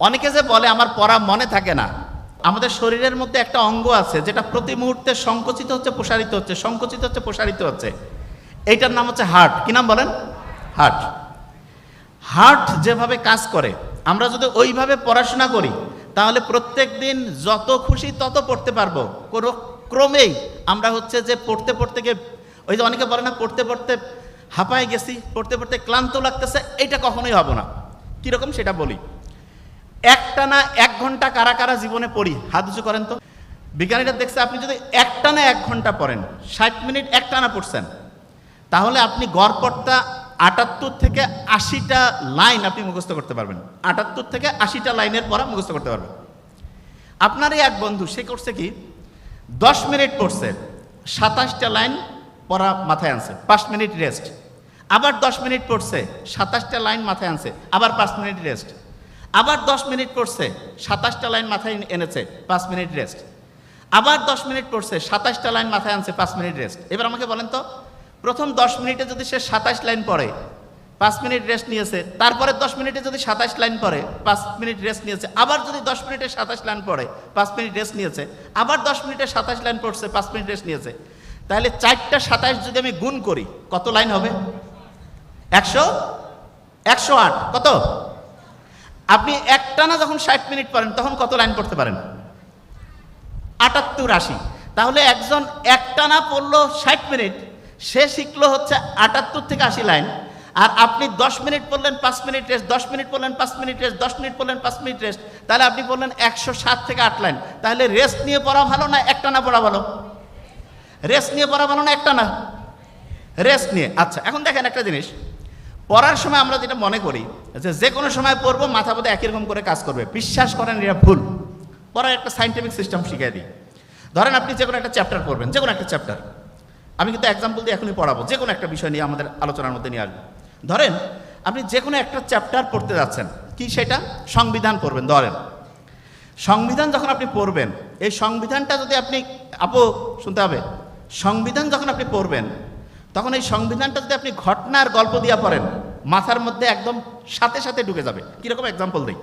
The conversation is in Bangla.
অনেকে যে বলে, আমার পড়া মনে থাকে না। আমাদের শরীরের মধ্যে একটা অঙ্গ আছে, যেটা প্রতি মুহূর্তে সংকুচিত হচ্ছে, প্রসারিত হচ্ছে, সংকুচিত হচ্ছে, প্রসারিত হচ্ছে। এইটার নাম হচ্ছে হার্ট। কি নাম বলেন? হার্ট। হার্ট যেভাবে কাজ করে, আমরা যদি ওইভাবে পড়াশোনা করি, তাহলে প্রত্যেক দিন যত খুশি তত পড়তে পারব। কোনো ক্রমেই আমরা হচ্ছে যে পড়তে পড়তে গিয়ে, ওই যে অনেকে বলে না, পড়তে পড়তে হাঁপায় গেছি, পড়তে পড়তে ক্লান্ত লাগতেছে এটা কখনোই হবে না। কীরকম সেটা বলি। একটানা এক ঘণ্টা কারা কারা জীবনে পড়ি? হাত উঁচু করেন তো। বিজ্ঞানীরা দেখছে আপনি যদি একটানা এক ঘণ্টা পড়েন, ষাট মিনিট একটানা পড়ছেন, তাহলে আপনি গড়পড়টা আটাত্তর থেকে আশিটা লাইন আপনি মুখস্থ করতে পারবেন। আটাত্তর থেকে আশিটা লাইনের পড়া মুখস্থ করতে পারবেন। আপনারই এক বন্ধু, সে করছে কি? দশ মিনিট পড়ছে, সাতাশটা লাইন পড়া মাথায় আনছে, পাঁচ মিনিট রেস্ট। আবার দশ মিনিট পড়ছে, সাতাশটা লাইন মাথায় আনছে, আবার পাঁচ মিনিট রেস্ট। আবার দশ মিনিট পড়ছে, সাতাশটা লাইন মাথায় এনেছে, পাঁচ মিনিট রেস্ট আবার দশ মিনিট পড়ছে, সাতাশটা লাইন মাথায় আনছে, পাঁচ মিনিট রেস্ট এবার আমাকে বলেন তো, প্রথম দশ মিনিটে যদি সে সাতাশ লাইন পড়ে, পাঁচ মিনিট রেস্ট নিয়েছে, তারপরে দশ মিনিটে যদি সাতাশ লাইন পড়ে, পাঁচ মিনিট রেস্ট নিয়েছে, আবার যদি দশ মিনিটে সাতাশ লাইন পড়ে, পাঁচ মিনিট রেস্ট নিয়েছে, আবার দশ মিনিটে সাতাশ লাইন পড়ছে, পাঁচ মিনিট রেস্ট নিয়েছে, তাহলে চারটা সাতাশ যদি আমি গুণ করি, কত লাইন হবে? একশো? একশো আট, কত? আপনি একটানা যখন ষাট মিনিট পড়েন, তখন কত লাইন পড়তে পারেন? আটাত্তর আশি। তাহলে একজন একটানা পড়ল ষাট মিনিট, সে শিখলো হচ্ছে আটাত্তর থেকে আশি লাইন। আর আপনি দশ মিনিট পড়লেন, পাঁচ মিনিট রেস্ট, দশ মিনিট পড়লেন, পাঁচ মিনিট রেস্ট, দশ মিনিট পড়লেন, পাঁচ মিনিট রেস্ট। তাহলে আপনি বললেন একশো সাত থেকে আট লাইন। তাহলে রেস্ট নিয়ে পড়া ভালো না একটানা পড়া ভালো? রেস্ট নিয়ে পড়া ভালো না একটানা? রেস্ট নিয়ে। আচ্ছা এখন দেখেন একটা জিনিস। পড়ার সময় আমরা যেটা মনে করি, যে যে কোনো সময় পড়ব, মাথা বোধে একই রকম করে কাজ করবে। বিশ্বাস করেন, এটা ভুল। পড়ার একটা সাইন্টিফিক সিস্টেম শিখিয়ে দিই। ধরেন আপনি যে কোনো একটা চ্যাপ্টার পড়বেন যে কোনো একটা চ্যাপ্টার আমি কিন্তু এক্সাম্পল দিয়ে এখনই পড়াবো যে কোনো একটা বিষয় নিয়ে আমাদের আলোচনার মধ্যে নিয়ে আসব। ধরেন, আপনি যে কোনো একটা চ্যাপ্টার পড়তে যাচ্ছেন, কি সেটা? সংবিধান পড়বেন, ধরেন। সংবিধান যখন আপনি পড়বেন, এই সংবিধানটা যদি আপনি, আপু, শুনতে হবে। সংবিধান যখন আপনি পড়বেন তখন এই সংবিধানটা যদি আপনি ঘটনার গল্প দিয়া পড়েন, মাথার মধ্যে একদম সাথে সাথে ঢুকে যাবে। কীরকম এক্সাম্পল দিই?